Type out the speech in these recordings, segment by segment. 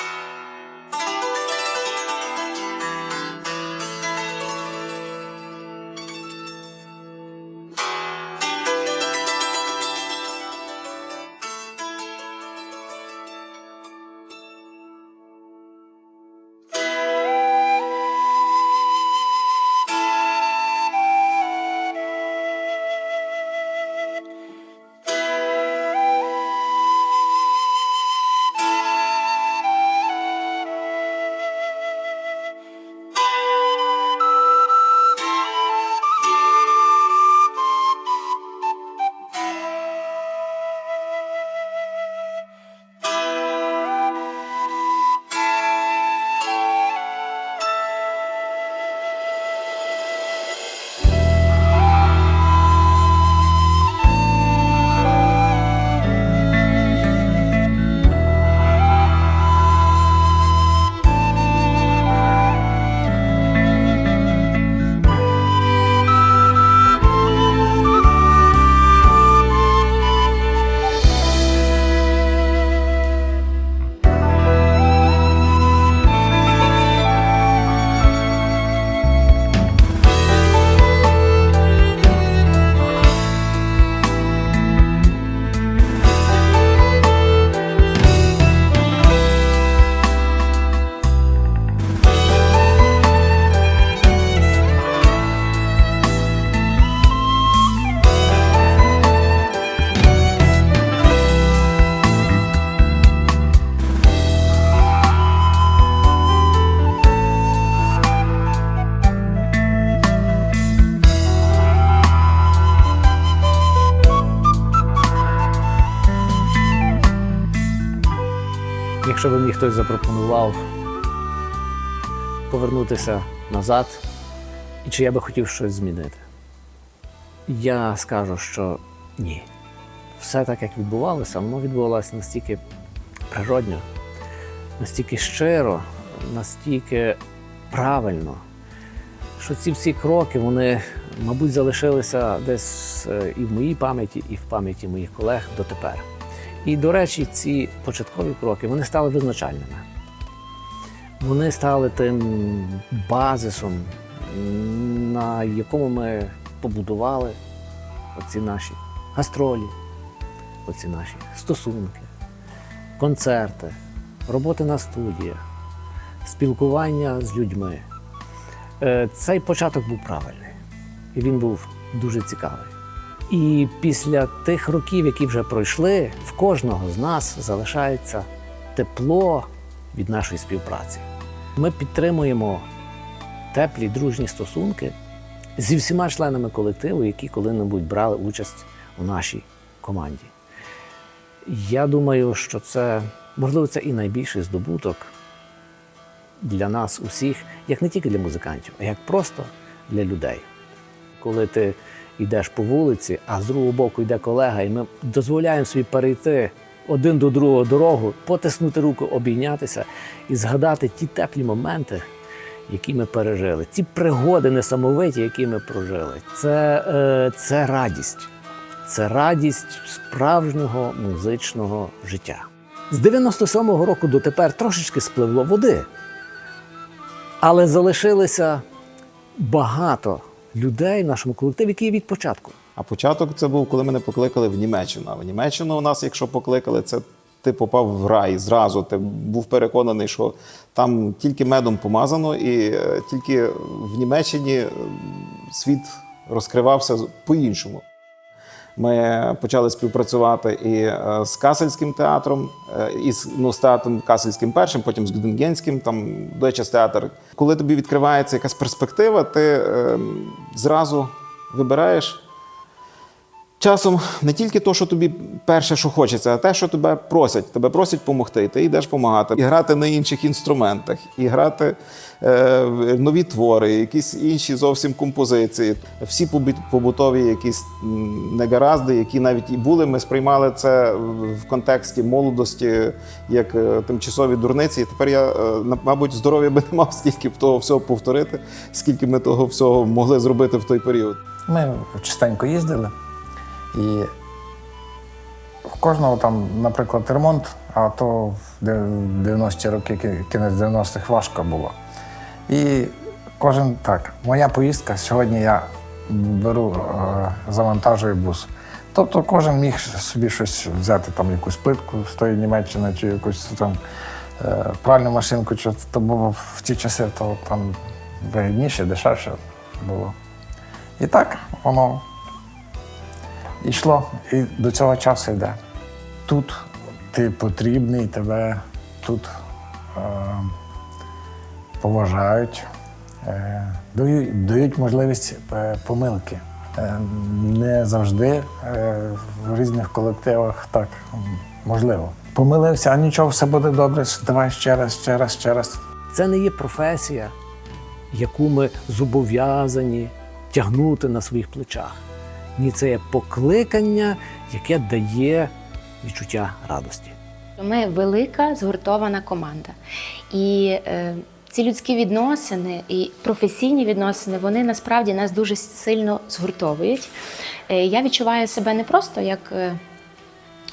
you Якщо би мені хтось запропонував повернутися назад, і чи я би хотів щось змінити, я скажу, що ні. Все так, як відбувалося, воно відбувалося настільки природньо, настільки щиро, настільки правильно, що ці всі кроки, вони, мабуть, залишилися десь е, і в моїй пам'яті, і в пам'яті моїх колег дотепер. І, до речі, ці початкові кроки вони стали визначальними. Вони стали тим базисом, на якому ми побудували оці наші гастролі, оці наші стосунки, концерти, роботи на студіях, спілкування з людьми. Е, Цей початок був правильний, і він був дуже цікавий. І після тих років, які вже пройшли, в кожного з нас залишається тепло від нашої співпраці. Ми підтримуємо теплі дружні стосунки зі всіма членами колективу, які коли-небудь брали участь у нашій команді. Я думаю, що це можливо це і найбільший здобуток для нас усіх, як не тільки для музикантів, а як просто для людей. Коли ти йдеш по вулиці, а з другого боку йде колега, і ми дозволяємо собі перейти один до другого дорогу, потиснути руку, обійнятися і згадати ті теплі моменти, які ми пережили, ті пригоди несамовиті, які ми прожили. Це, е, це радість. Це радість справжнього музичного життя. З 97-го року дотепер трошечки спливло води, але залишилося багато людей в нашому колективі, які від початку. А початок це був, коли мене покликали в Німеччину. А в Німеччину у нас, якщо покликали, це ти попав в рай зразу. Ти був переконаний, що там тільки медом помазано, і е, тільки в Німеччині світ розкривався по-іншому. Ми почали співпрацювати і е, з Касельським театром, е, і з ну, театром Касельським першим, потім з Гденгенським, там Deutsches театр. Коли тобі відкривається якась перспектива, ти е, зразу вибираєш часом не тільки то, що тобі перше, що хочеться, а те, що тебе просять. Тебе просять допомогти, ти йдеш допомагати. І грати на інших інструментах, і грати е, нові твори, якісь інші зовсім композиції. Всі побут- побутові якісь негаразди, які навіть і були, ми сприймали це в контексті молодості як е, тимчасові дурниці. І тепер я, е, мабуть, здоров'я би не мав стільки б того всього повторити, скільки ми того всього могли зробити в той період. Ми частенько їздили, і в кожного там, наприклад, ремонт, а то в 90-ті роки, кінець 90-х важко було. І кожен так, моя поїздка, сьогодні я беру, е, завантажую бус. Тобто кожен міг собі щось взяти, там якусь плитку з тої Німеччини, чи якусь там е, пральну машинку, чи то було в ті часи, то там вигідніше, дешевше було. І так воно йшло і до цього часу йде. Тут ти потрібний, тебе тут е, поважають, е, дають, дають можливість е, помилки. Е, не завжди е, в різних колективах так можливо. Помилився, а нічого, все буде добре, давай ще раз, ще раз, ще раз. Це не є професія, яку ми зобов'язані тягнути на своїх плечах. Ні, це є покликання, яке дає відчуття радості. Ми велика згуртована команда. І е, ці людські відносини і професійні відносини вони насправді нас дуже сильно згуртовують. Е, я відчуваю себе не просто як. е,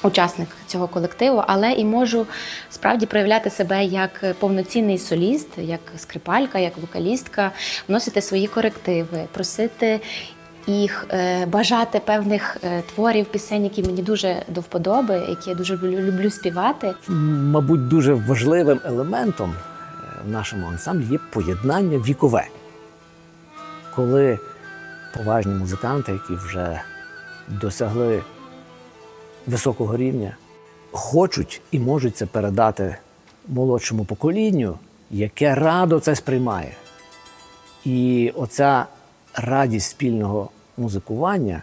Учасник цього колективу, але і можу справді проявляти себе як повноцінний соліст, як скрипалька, як вокалістка, вносити свої корективи, просити їх, е, бажати певних е, творів, пісень, які мені дуже до вподоби, які я дуже люблю, люблю співати. Мабуть, дуже важливим елементом е, в нашому ансамблі є поєднання вікове. Коли поважні музиканти, які вже досягли високого рівня, хочуть і можуть це передати молодшому поколінню, яке радо це сприймає. І оця радість спільного музикування,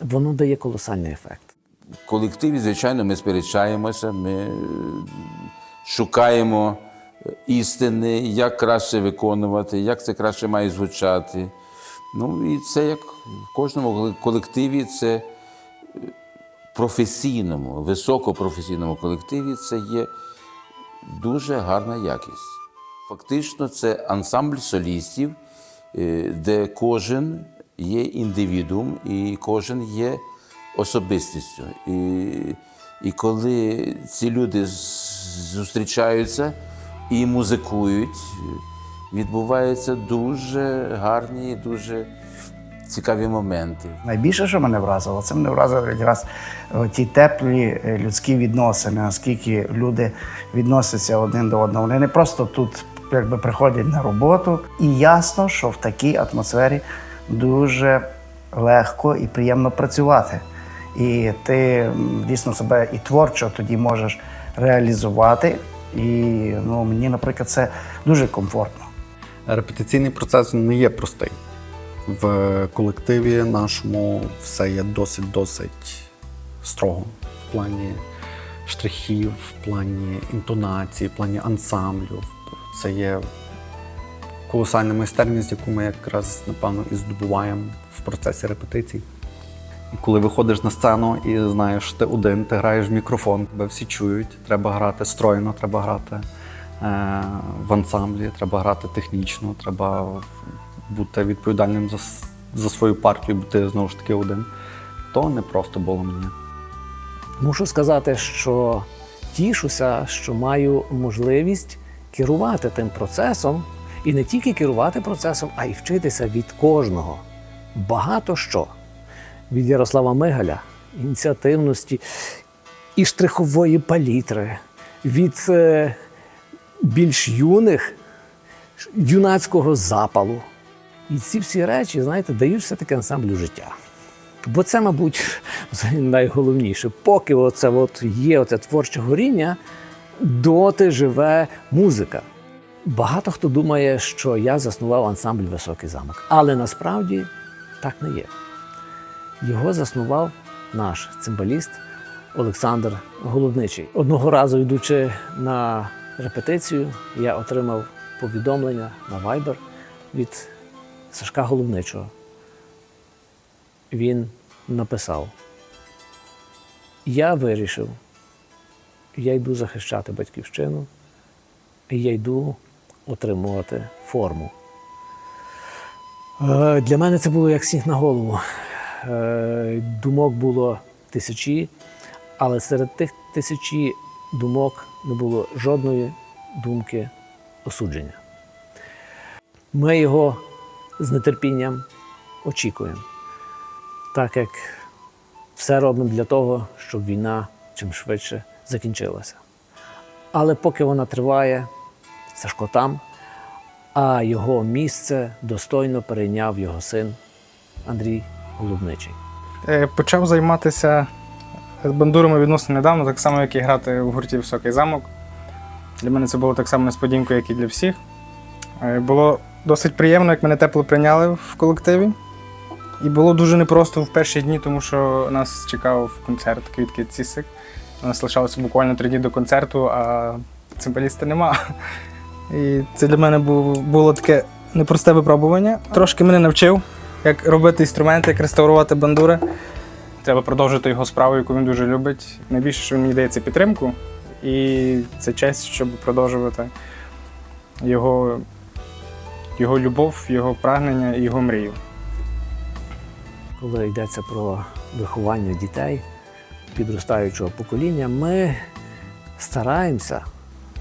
воно дає колосальний ефект. В колективі, звичайно, ми сперечаємося, ми е, шукаємо е, істини, як краще виконувати, як це краще має звучати. Ну і це як в кожному колективі, це е, професійному, високопрофесійному колективі це є дуже гарна якість. Фактично, це ансамбль солістів, де кожен є індивідуум і кожен є особистістю. І, і коли ці люди зустрічаються і музикують, відбуваються дуже гарні, дуже цікаві моменти. Найбільше, що мене вразило, це мене вразило якраз е, ті теплі е, людські відносини, наскільки люди відносяться один до одного. Вони не просто тут якби приходять на роботу. І ясно, що в такій атмосфері дуже легко і приємно працювати. І ти дійсно себе і творчо тоді можеш реалізувати. І ну, мені, наприклад, це дуже комфортно. Репетиційний процес не є простий. В колективі нашому все є досить-досить строго в плані штрихів, в плані інтонації, в плані ансамблю. Це є колосальна майстерність, яку ми якраз, напевно, і здобуваємо в процесі репетицій. І коли виходиш на сцену і знаєш, ти один, ти граєш в мікрофон, тебе всі чують, треба грати стройно, треба грати е, в ансамблі, треба грати технічно, треба бути відповідальним за, за свою партію, бо ти знову ж таки один. То не просто було мені. Мушу сказати, що тішуся, що маю можливість керувати тим процесом, і не тільки керувати процесом, а й вчитися від кожного. Багато що. Від Ярослава Мигаля, ініціативності і штрихової палітри, від е, більш юних юнацького запалу. І ці всі речі, знаєте, дають все-таки ансамблю життя. Бо це, мабуть, найголовніше. Поки оце от є оце творче горіння, доти живе музика. Багато хто думає, що я заснував ансамбль Високий замок. Але насправді так не є. Його заснував наш цимбаліст Олександр Голубничий. Одного разу, йдучи на репетицію, я отримав повідомлення на Viber від Сашка Голубничого він написав: Я вирішив, я йду захищати батьківщину, і я йду отримувати форму. Е, Для мене це було як сніг на голову. Е, Думок було тисячі, Але серед тих тисячі думок не було жодної думки осудження. Ми його з нетерпінням очікуємо, так як все робимо для того, щоб війна чим швидше закінчилася. Але поки вона триває, Сашко там, а його місце достойно перейняв його син Андрій Голубничий. Е, Почав займатися бандурами відносно недавно, так само, як і грати в гурті Високий замок. Для мене це було так само несподіванкою, як і для всіх. Е, Було досить приємно, як мене тепло прийняли в колективі. І було дуже непросто в перші дні, тому що нас чекав концерт Квітки Цісик. У нас лишалося буквально три дні до концерту, а цимбаліста нема. І це для мене було, було таке непросте випробування. Трошки мене навчив, як робити інструменти, як реставрувати бандури. Треба продовжити його справу, яку він дуже любить. Найбільше, що він мені дає, це підтримку. І це честь, щоб продовжувати його, його любов, його прагнення і його мрію. коли йдеться про виховання дітей, підростаючого покоління, ми стараємося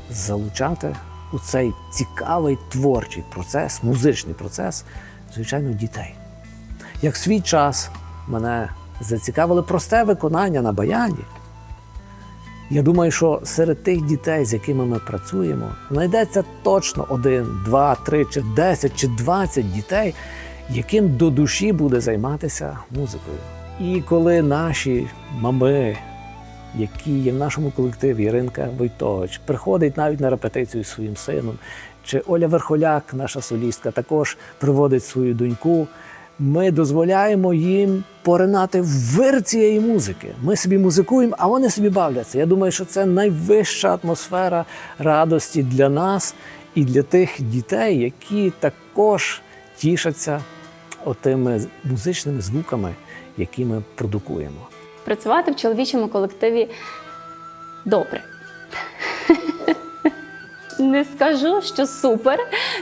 залучати у цей цікавий творчий процес, музичний процес, звичайно, дітей. Як в свій час мене зацікавило просте виконання на баяні. Я думаю, що серед тих дітей, з якими ми працюємо, знайдеться точно один, два, три, чи десять, чи двадцять дітей, яким до душі буде займатися музикою. І коли наші мами, які є в нашому колективі, Іринка Войтович, приходить навіть на репетицію зі своїм сином, чи Оля Верхоляк, наша солістка, також приводить свою доньку. Ми дозволяємо їм поринати в вир цієї музики. Ми собі музикуємо, а вони собі бавляться. Я думаю, що це найвища атмосфера радості для нас і для тих дітей, які також тішаться отими музичними звуками, які ми продукуємо. Працювати в чоловічому колективі добре. Не скажу, що супер,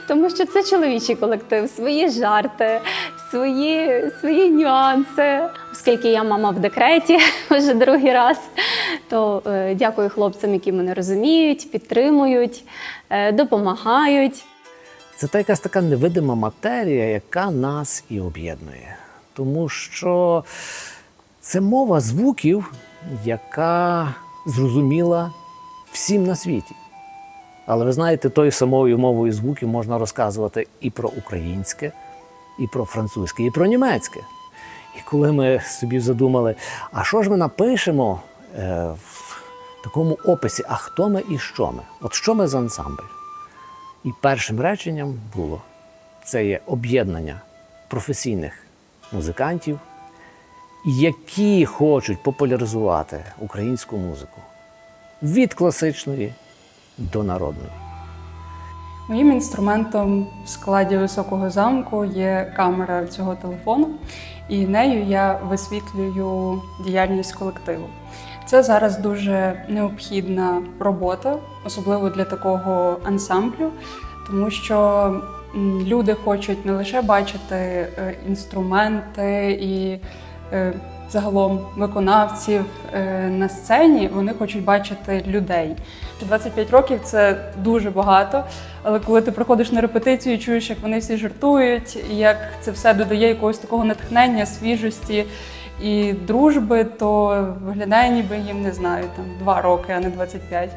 тому що це чоловічий колектив, свої жарти, свої, свої нюанси. Оскільки я мама в декреті вже другий раз, то е, дякую хлопцям, які мене розуміють, підтримують, е, допомагають. Це та якась така невидима матерія, яка нас і об'єднує. Тому що це мова звуків, яка зрозуміла всім на світі. Але ви знаєте, тою самою мовою звуків можна розказувати і про українське, і про французьке, і про німецьке. І коли ми собі задумали, а що ж ми напишемо е, в такому описі, а хто ми і що ми? От що ми за ансамбль? І першим реченням було це є об'єднання професійних музикантів, які хочуть популяризувати українську музику від класичної до народної. Моїм інструментом в складі високого замку є камера цього телефону, і нею я висвітлюю діяльність колективу. Це зараз дуже необхідна робота, особливо для такого ансамблю, тому що люди хочуть не лише бачити е, інструменти і загалом виконавців е, на сцені, вони хочуть бачити людей. 25 років це дуже багато, але коли ти приходиш на репетицію чуєш, як вони всі жартують, як це все додає якогось такого натхнення, свіжості і дружби, то виглядає, ніби їм не знаю, там два роки, а не 25.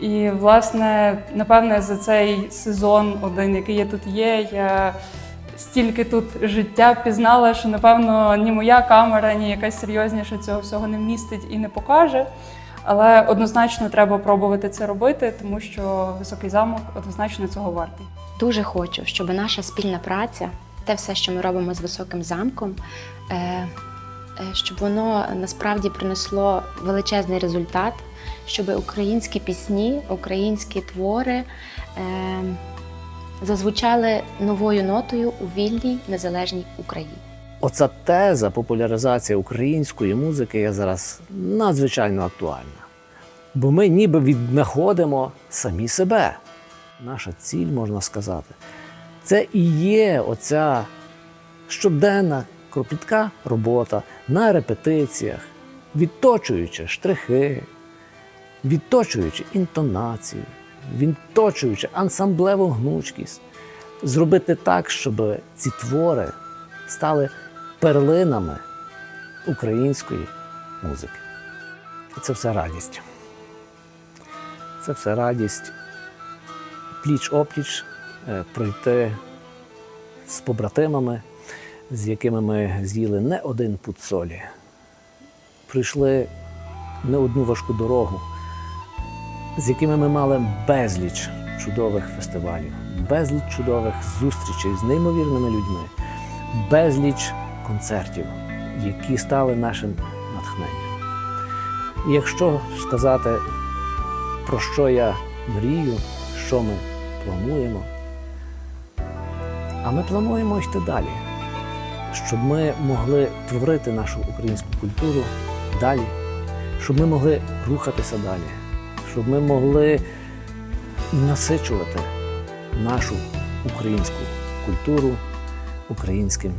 І, власне, напевне, за цей сезон, один, який я тут є, я стільки тут життя пізнала, що напевно ні моя камера, ні якась серйозніша цього всього не вмістить і не покаже. Але однозначно треба пробувати це робити, тому що високий замок однозначно цього вартий. Дуже хочу, щоб наша спільна праця, те все, що ми робимо з високим замком, е, е, щоб воно насправді принесло величезний результат, щоб українські пісні, українські твори е, зазвучали новою нотою у вільній незалежній Україні. Оця теза популяризація української музики є зараз надзвичайно актуальна. Бо ми ніби віднаходимо самі себе. Наша ціль, можна сказати, це і є оця щоденна кропітка робота на репетиціях, відточуючи штрихи, відточуючи інтонацію, відточуючи ансамблеву гнучкість, зробити так, щоб ці твори стали перлинами української музики. Це все радість. Це все радість пліч опліч е, пройти з побратимами, з якими ми з'їли не один пуд солі. Прийшли не одну важку дорогу, з якими ми мали безліч чудових фестивалів, безліч чудових зустрічей з неймовірними людьми, безліч концертів, які стали нашим натхненням. І якщо сказати, про що я мрію, що ми плануємо, а ми плануємо йти далі, щоб ми могли творити нашу українську культуру далі, щоб ми могли рухатися далі, щоб ми могли насичувати нашу українську культуру українським